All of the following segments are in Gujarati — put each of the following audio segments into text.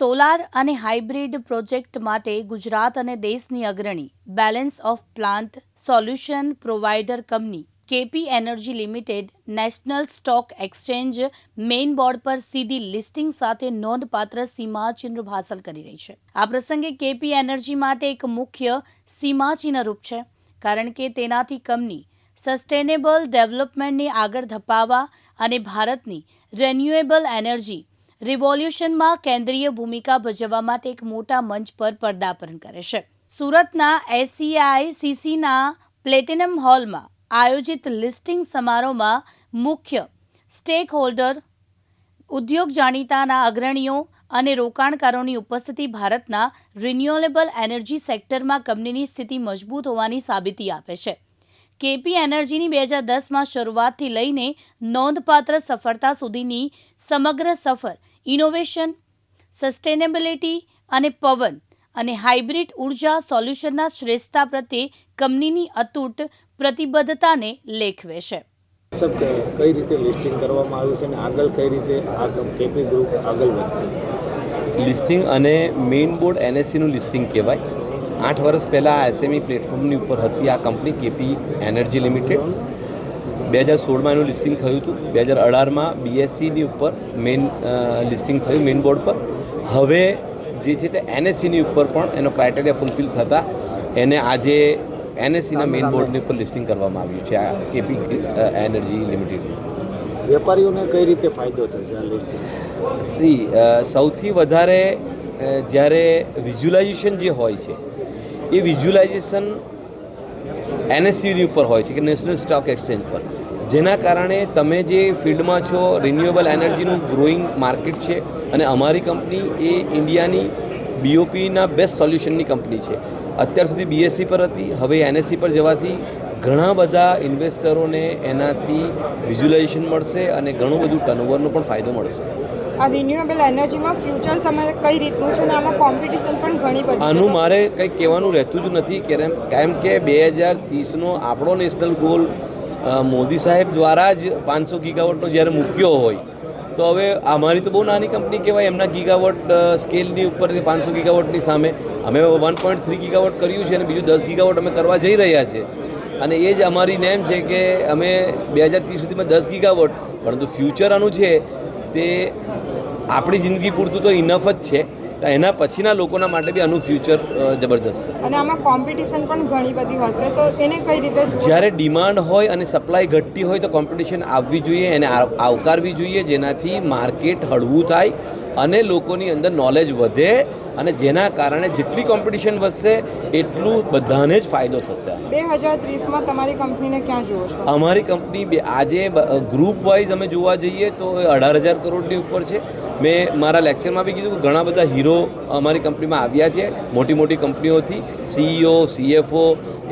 સોલાર અને હાઇબ્રિડ પ્રોજેક્ટ માટે ગુજરાત અને દેશની અગ્રણી balance of plant solution provider company KP energy limited, national stock exchange, main board પર સીધી લિસ્ટિંગ સાથે નોંધપાત્ર સીમાચિહ્ન હાંસલ કરી રહી છે. આ પ્રસંગે કેપી એનર્જી માટે એક મુખ્ય સીમાચિહ્ન રૂપ છે, કારણ કે તેનાથી કંપની સસ્ટેનેબલ ડેવલપમેન્ટને આગળ ધપાવવા અને ભારતની રેન્યુએબલ એનર્જી રિવોલ્યુશનમાં કેન્દ્રીય ભૂમિકા ભજવવા માટે એક મોટા મંચ પર પર્દાપણ કરે છે. સુરતના એસસીઆઈ સીસીના પ્લેટિનમ હોલમાં આયોજિત લિસ્ટિંગ સમારોહમાં મુખ્ય સ્ટેક હોલ્ડર ઉદ્યોગ જાણીતાના અગ્રણીઓ અને રોકાણકારોની ઉપસ્થિતિ ભારતના રિન્યુએબલ એનર્જી સેક્ટરમાં કંપનીની સ્થિતિ મજબૂત હોવાની સાબિતી આપે છે. કેપી એનર્જીની બે હજાર દસમાં શરૂઆતથી લઈને નોંધપાત્ર સફળતા સુધીની સમગ્ર સફર ઇનોવેશન સસ્ટેનેબિલિટી અને પવન અને હાઇબ્રિડ ઊર્જા સોલ્યુશનના શ્રેષ્ઠતા પ્રત્યે કંપનીની અતૂટ પ્રતિબદ્ધતાને લેખવે છે. કે કઈ રીતે લિસ્ટિંગ કરવામાં આવ્યું છે અને આગળ કઈ રીતે આ કેપી ગ્રુપ આગળ વધશે? લિસ્ટિંગ અને મેઇન બોર્ડ એનએસસીનું લિસ્ટિંગ કહેવાય. આઠ વર્ષ પહેલાં આ એસએમઈ પ્લેટફોર્મની ઉપર હતી આ કંપની કેપી એનર્જી લિમિટેડ. બે હજાર સોળમાં એનું લિસ્ટિંગ થયું હતું. બે હજાર અઢારમાં બીએસસીની ઉપર મેઇન લિસ્ટિંગ થયું મેઇન બોર્ડ પર. હવે જે છે તે એનએસસીની ઉપર પણ એનો ક્રાઇટેરિયા ફૂલફિલ થતાં એને આજે એનએસસીના મેઇન બોર્ડની ઉપર લિસ્ટિંગ કરવામાં આવ્યું છે. આ કેપી એનર્જી લિમિટેડ વેપારીઓને કઈ રીતે ફાયદો થશે આ લિસ્ટિંગ સી સૌથી વધારે જ્યારે વિઝ્યુલાઇઝેશન જે હોય છે એ વિઝ્યુલાઇઝેશન એનએસસીની ઉપર હોય છે કે નેશનલ સ્ટોક એક્સચેન્જ પર. જેના કારણે તમે જે ફિલ્ડમાં છો રિન્યુએબલ એનર્જીનું ગ્રોઈંગ માર્કેટ છે અને અમારી કંપની એ ઇન્ડિયાની બીઓપીના બેસ્ટ સોલ્યુશનની કંપની છે. અત્યાર સુધી બીએસસી પર હતી હવે એનએસસી પર જવાથી ઘણા બધા ઇન્વેસ્ટરોને એનાથી વિઝ્યુલાઇઝેશન મળશે અને ઘણું બધું ટર્નઓવરનો પણ ફાયદો મળશે. આ રિન્યુએબલ એનર્જીમાં ફ્યુચર તમારે કઈ રીતનું છે અને આમાં કોમ્પિટિશન પણ ઘણી બધી આનું મારે કંઈ કહેવાનું રહેતું જ નથી કેમ કે બે હજાર ત્રીસનો આપણો નેશનલ ગોલ મોદી સાહેબ દ્વારા જ પાંચસો ગીગાવોટનો જ્યારે મૂક્યો હોય, તો હવે અમારી તો બહુ નાની કંપની કહેવાય, એમના ગીગાવોટ સ્કેલની ઉપર પાંચસો ગીગાવોટની સામે. અમે વન પોઈન્ટ થ્રી ગીગાવોટ કર્યું છે અને બીજું દસ ગીગાવોટ અમે કરવા જઈ રહ્યા છે. અને એ જ અમારી નેમ છે કે અમે બે હજાર ત્રીસ સુધીમાં દસ ગીગાવોટ, પરંતુ ફ્યુચર આનું છે તે આપણી જિંદગી પૂરતું તો ઇનફ જ છે. એના પછીના લોકોના માટે બી આનું ફ્યુચર જબરજસ્ત છે. અને આમાં કોમ્પિટિશન પણ ઘણી બધી હશે. તો એને કઈ રીતે જ્યારે ડિમાન્ડ હોય અને સપ્લાય ઘટતી હોય તો કોમ્પિટિશન આવવી જોઈએ એને આવકારવી જોઈએ જેનાથી માર્કેટ હળવું થાય અને લોકોની અંદર નોલેજ વધે અને જેના કારણે જેટલી કોમ્પિટિશન વધશે એટલું બધાને જ ફાયદો થશે. બે હજાર ત્રીસમાં તમારી કંપનીને ક્યાં જુઓ છો? અમારી કંપની આજે ગ્રુપ વાઇઝ અમે જોવા જઈએ તો અઢાર હજાર કરોડની ઉપર છે. મેં મારા લેક્ચરમાં બી કીધું કે ઘણા બધા હીરો અમારી કંપનીમાં આવ્યા છે. મોટી મોટી કંપનીઓથી સીઈઓ સીએફઓ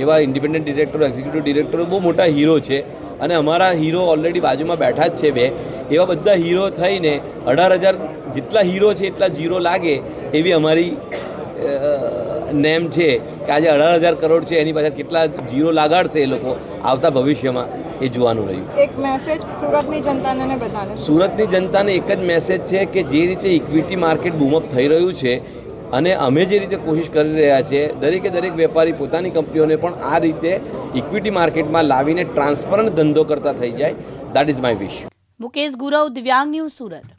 એવા ઇન્ડિપેન્ડન્ટ ડિરેક્ટરો એક્ઝિક્યુટિવ ડિરેક્ટરો બહુ મોટા હીરો છે. અને અમારા હીરો ઓલરેડી બાજુમાં બેઠા જ છે બે. એવા બધા હીરો થઈને અઢાર હજાર જેટલા હીરો છે, એટલા જીરો લાગે એવી અમારી નેમ છે કે આજે અઢાર હજાર કરોડ છે, એની પાછળ કેટલા જીરો લાગાડશે એ લોકો આવતા ભવિષ્યમાં. એ જોવાનું રહ્યું. એક મેસેજ સુરતની જનતાને બધાને. સુરતની જનતાને એક જ મેસેજ છે કે જે રીતે ઇક્વિટી માર્કેટ બૂમઅપ થઈ રહ્યું છે અને અમે જે રીતે કોશિશ કરી રહ્યા છીએ દરેકે દરેક વેપારી પોતાની કંપનીઓને પણ આ રીતે ઇક્વિટી માર્કેટમાં લાવીને ટ્રાન્સપરન્ટ ધંધો કરતા થઈ જાય. That is my wish Mukesh Gurav Divyang news Surat.